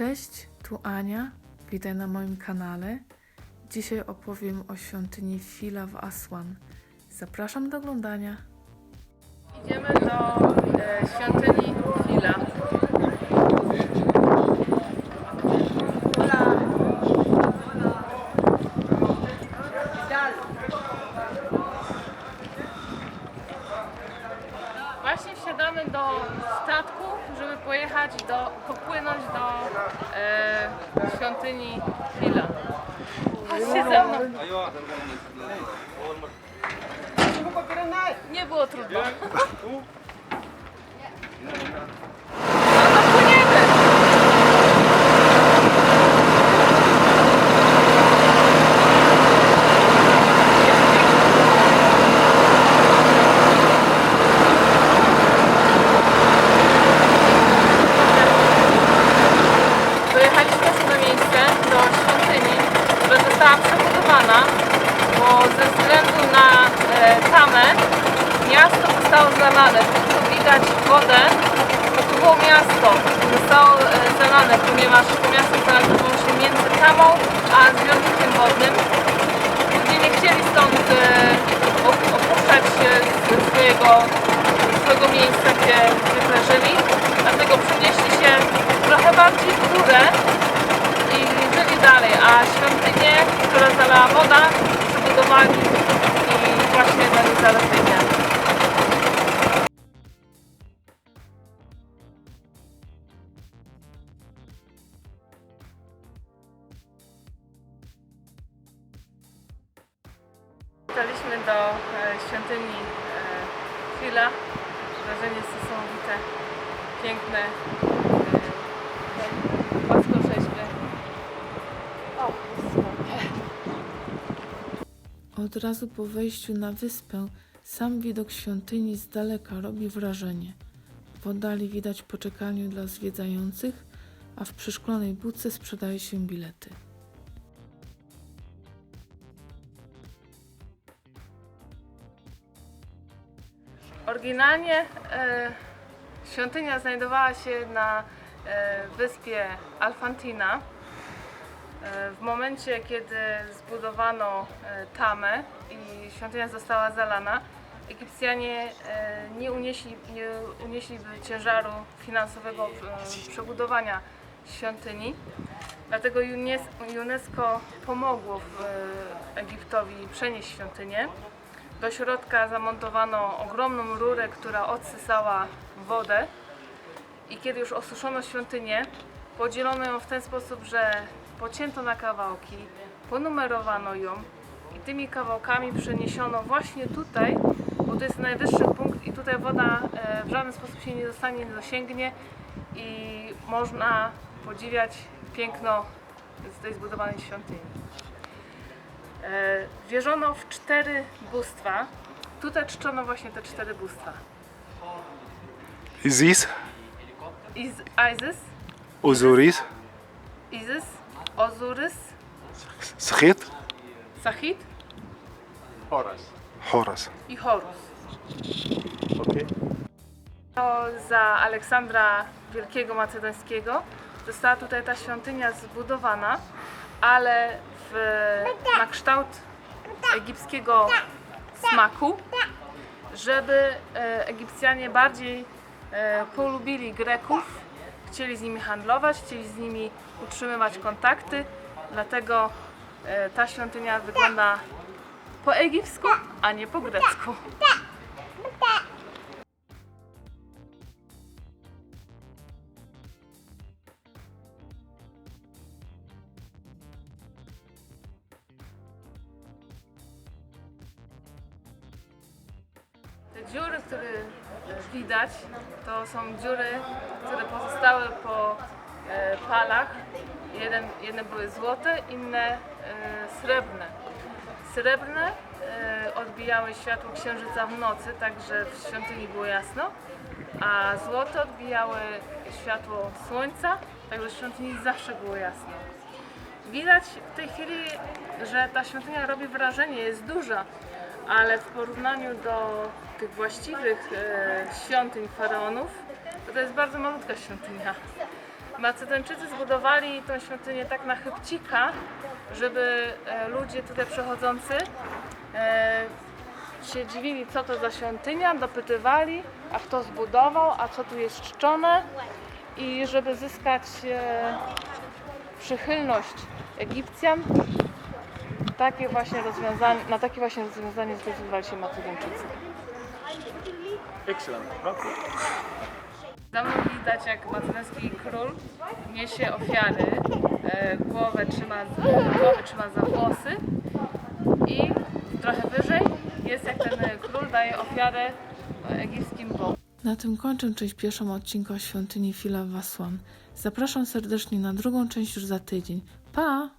Cześć, tu Ania. Witaj na moim kanale. Dzisiaj opowiem o świątyni Fila w Aswan. Zapraszam do oglądania. Idziemy do e, świątyni Fila. Właśnie wsiadamy do statku, żeby pojechać do, popłynąć do e, świątyni Fila. Chodźcie ze mną. Nie było trudno. No to płyniemy. Dojechaliśmy już na miejsce, do świątyni, która została przebudowana, bo ze względu na e, tamę miasto zostało zalane. Tu widać wodę, to tu było miasto, zostało e, zalane, ponieważ to miasto znalazło się między tamą a zbiornikiem wodnym. Ludzie nie chcieli stąd e, op- opuszczać swojego, swojego miejsca, gdzie zwykle żyli, dlatego przenieśli się trochę bardziej w górę i żyli dalej, a świątynię, która zalała woda, przebudowali i właśnie na niej zalewili. Dotarliśmy do e, świątyni e, Fila. Wrażenie jest niesamowite, piękne, e, płaskorzeźby. O, Od razu po wejściu na wyspę sam widok świątyni z daleka robi wrażenie. W oddali widać poczekalnię dla zwiedzających, a w przyszklonej budce sprzedaje się bilety. Oryginalnie e, świątynia znajdowała się na e, wyspie Alfantina. W momencie, kiedy zbudowano e, tamę i świątynia została zalana, Egipcjanie e, nie, unieśli, nie unieśliby ciężaru finansowego e, przebudowania świątyni. Dlatego UNES- UNESCO pomogło Egiptowi przenieść świątynię. Do środka zamontowano ogromną rurę, która odsysała wodę. I kiedy już osuszono świątynię, podzielono ją w ten sposób, że pocięto na kawałki, ponumerowano ją i tymi kawałkami przeniesiono właśnie tutaj, bo to jest najwyższy punkt i tutaj woda e, w żaden sposób się nie dostanie, nie dosięgnie i można podziwiać piękno z tej zbudowanej świątyni. E, Wierzono w cztery bóstwa. Tutaj czczono właśnie te cztery bóstwa. Isis, Iz Isis, Osiris, Isis, Ozurys, Sechit, Sachit Horus. i Horus. Okay. To za Aleksandra Wielkiego Macedońskiego została tutaj ta świątynia zbudowana, ale w, na kształt egipskiego smaku, żeby e, Egipcjanie bardziej e, polubili Greków, chcieli z nimi handlować, chcieli z nimi utrzymywać kontakty, dlatego e, ta świątynia wygląda po egipsku, a nie po grecku. Te dziury, które widać, to są dziury, które pozostały po e, palach. Jeden, jedne były złote, inne e, srebrne. Srebrne e, odbijały światło księżyca w nocy, także w świątyni było jasno, a złote odbijały światło słońca, także w świątyni zawsze było jasno. Widać w tej chwili, że ta świątynia robi wrażenie, jest duża, ale w porównaniu do tych właściwych e, świątyń faraonów, to, to jest bardzo malutka świątynia. Macedończycy zbudowali tą świątynię tak na chybcika, żeby e, ludzie tutaj przechodzący e, się dziwili, co to za świątynia, dopytywali, a kto zbudował, a co tu jest czczone i żeby zyskać przychylność Egipcjan, takie właśnie rozwiązanie, na takie właśnie rozwiązanie zdecydowali się Macedończycy. Excellent. Okay. Za mną widać, jak macedoński król niesie ofiary. E, głowę, trzyma, głowę trzyma za włosy i trochę wyżej jest jak ten król daje ofiarę egipskim bogom. Na tym kończę część pierwszą odcinka o świątyni Fila w Aswan. Zapraszam serdecznie na drugą część już za tydzień. Pa!